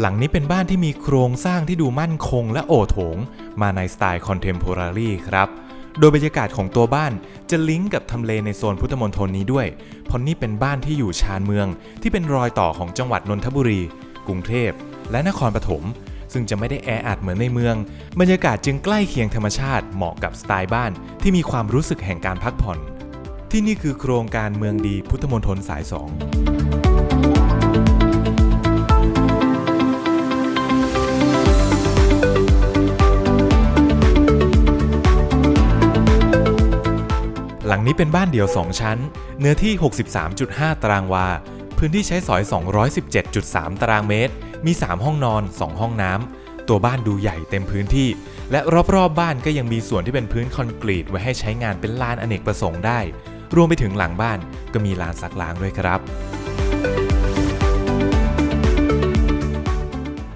หลังนี้เป็นบ้านที่มีโครงสร้างที่ดูมั่นคงและโอโถง มาในสไตล์คอนเทมพอรารีครับ โดยบรรยากาศของตัวบ้านจะลิงก์กับทำเลในโซนพุทธมณฑลนี้ด้วย เพราะนี่เป็นบ้านที่อยู่ชานเมือง ที่เป็นรอยต่อของจังหวัดนนทบุรี กรุงเทพ และนครปฐม ซึ่งจะไม่ได้แออัดเหมือนในเมือง บรรยากาศจึงใกล้เคียงธรรมชาติเหมาะกับสไตล์บ้าน ที่มีความรู้สึกแห่งการพักผ่อน ที่นี่คือโครงการเมืองดีพุทธมณฑลสายสอง หลังนี้เป็นบ้านเดี่ยว 2 ชั้น เนื้อที่ 63.5 ตารางวา พื้นที่ใช้สอย 217.3 ตารางเมตร มี 3 ห้องนอน 2 ห้องน้ำ ตัวบ้านดูใหญ่เต็มพื้นที่ และรอบๆบบ้านก็ยังมีส่วนที่เป็นพื้นคอนกรีตไว้ให้ใช้งานเป็นลานอเนกประสงค์ได้ รวมไปถึงหลังบ้านก็มีลานซักล้างด้วยครับ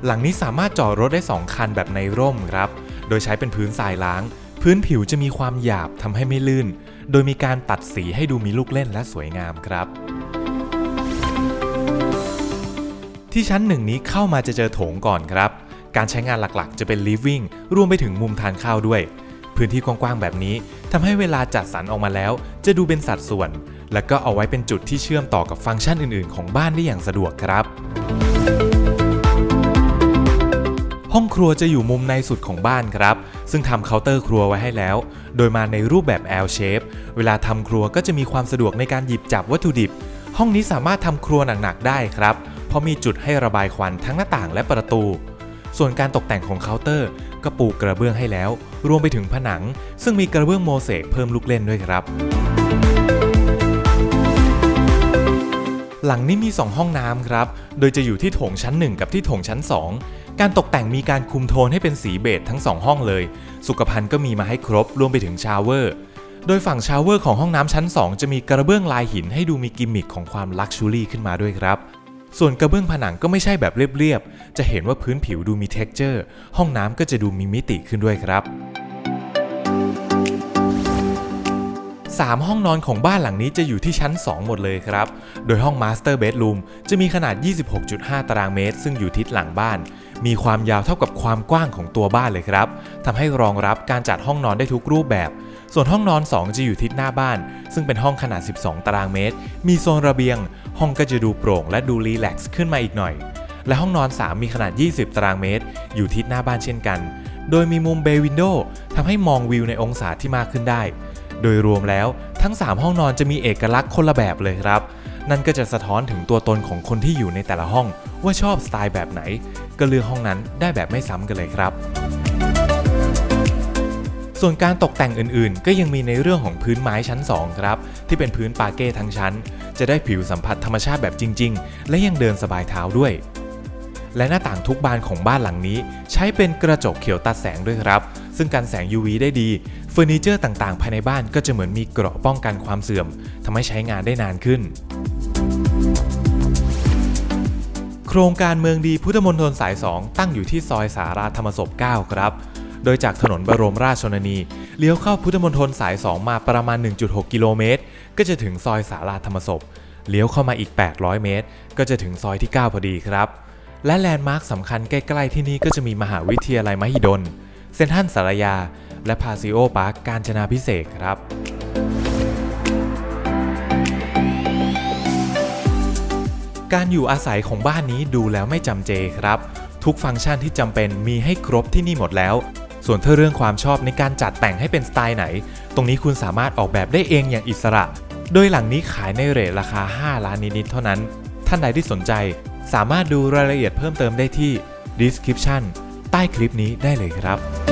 หลังนี้สามารถจอดรถได้ 2 คันแบบในร่มครับ โดยใช้เป็นพื้นทรายล้าง พื้นผิวจะมีความหยาบทำให้ไม่ลื่น โดยมีการตัดสีให้ดูมีลูกเล่นและสวยงามครับ ที่ชั้นหนึ่งนี้เข้ามาจะเจอโถงก่อนครับ การใช้งานหลักๆ จะเป็น living รวมไปถึงมุมทานข้าวด้วย พื้นที่กว้างๆแบบนี้ทำให้เวลาจัดสรรออกมาแล้ว จะดูเป็นสัดส่วน และก็เอาไว้เป็นจุดที่เชื่อมต่อกับฟังก์ชันอื่นๆ ของบ้านได้อย่างสะดวกครับ ห้องครัวจะอยู่มุมในสุดของบ้านครับ ซึ่งทำเคาน์เตอร์ครัวไว้ให้แล้ว โดยมาในรูปแบบ L shape เวลาทำครัวก็จะมีความสะดวกในการหยิบจับวัตถุดิบ ห้องนี้สามารถทำครัวหนักๆได้ครับ เพราะมีจุดให้ระบายควันทั้งหน้าต่างและประตู ส่วนการตกแต่งของเคาน์เตอร์ก็ปูกระเบื้องให้แล้ว รวมไปถึงผนัง ซึ่งมีกระเบื้องโมเสกเพิ่มลูกเล่นด้วยครับหลังนี้มี 2 ห้องน้ำครับ โดยจะอยู่ที่โถงชั้น 1 กับที่โถงชั้น 2 การตกแต่งมีการคุมโทนให้เป็นสีเบจทั้ง 2 ห้องเลย สุขภัณฑ์ก็มีมาให้ครบรวมไปถึงชาวเวอร์ โดยฝั่งชาวเวอร์ของห้องน้ำชั้น 2 จะมีกระเบื้องลายหินให้ดูมีกิมมิคของความลักชูรี่ขึ้นมาด้วยครับ ส่วนกระเบื้องผนังก็ไม่ใช่แบบเรียบๆ จะเห็นว่าพื้นผิวดูมี texture ห้องน้ำก็จะดูมีมิติขึ้นด้วยครับ3 ห้องนอนของบ้านหลังนี้จะอยู่ที่ชั้น 2 หมดเลยครับ โดยห้อง Master Bedroom จะมีขนาด 26.5 ตารางเมตร ซึ่งอยู่ทิศหลังบ้าน มีความยาวเท่ากับความกว้างของตัวบ้านเลยครับทำให้รองรับการจัดห้องนอนได้ทุกรูปแบบ ส่วนห้องนอน 2 จะอยู่ทิศหน้าบ้าน ซึ่งเป็นห้องขนาด 12 ตารางเมตร มีโซนระเบียง ห้องก็จะดูโปร่งและดูรีแลกซ์ขึ้นมาอีกหน่อย และห้องนอน 3 มีขนาด 20 ตารางเมตร อยู่ทิศหน้าบ้านเช่นกัน โดยมีมุมเบย์วินโดว์ทำให้มองวิวในองศาที่มากขึ้นได้ โดยรวมแล้วทั้ง 3 ห้องนอนจะมีเอกลักษณ์คนละแบบเลยครับ นั่นก็จะสะท้อนถึงตัวตนของคนที่อยู่ในแต่ละห้อง ว่าชอบสไตล์แบบไหน ก็เลือกห้องนั้นได้แบบไม่ซ้ำกันเลยครับ ส่วนการตกแต่งอื่นๆ ก็ยังมีในเรื่องของพื้นไม้ชั้น 2 ครับ ที่เป็นพื้นปาเก้ทั้งชั้น จะได้ผิวสัมผัสธรรมชาติแบบจริง ๆ และยังเดินสบายเท้าด้วยและหน้าต่างทุกบานของบ้านหลังนี้ ใช้เป็นกระจกเขียวตัดแสงด้วยครับ ซึ่งกันแสง UV ได้ดีเฟอร์นิเจอร์ต่างๆ ภายในบ้านก็จะเหมือนมีเกราะป้องกันความเสื่อมทำให้ใช้งานได้นานขึ้น โครงการเมืองดีพุทธมณฑลสาย 2 ตั้งอยู่ที่ซอยสาราธรรมศพ 9 ครับ โดยจากถนนบรมราชชนนีเลี้ยวเข้าพุทธมณฑลสาย 2 มาประมาณ 1.6 กิโลเมตร ก็จะถึงซอยสาราธรรมศพ เลี้ยวเข้ามาอีก 800 เมตร ก็จะถึงซอยที่ 9 พอดีครับ และแลนด์มาร์คสำคัญใกล้ๆที่นี่ก็จะมีมหาวิทยาลัยมหิดล เซนทรัลสารยา และพาซิโอพาร์คการจนาพิเศษครับ การอยู่อาศัยของบ้านนี้ดูแล้วไม่จำเจครับ ทุกฟังก์ชันที่จำเป็นมีให้ครบที่นี่หมดแล้ว ส่วนถ้าเรื่องความชอบในการจัดแต่งให้เป็นสไตล์ไหน ตรงนี้คุณสามารถออกแบบได้เองอย่างอิสระ โดยหลังนี้ขายในเรทราคา 5 ล้านนิดๆเท่านั้น ท่านใดที่สนใจ สามารถดูรายละเอียดเพิ่มเติมได้ที่ description ใต้คลิปนี้ได้เลยครับ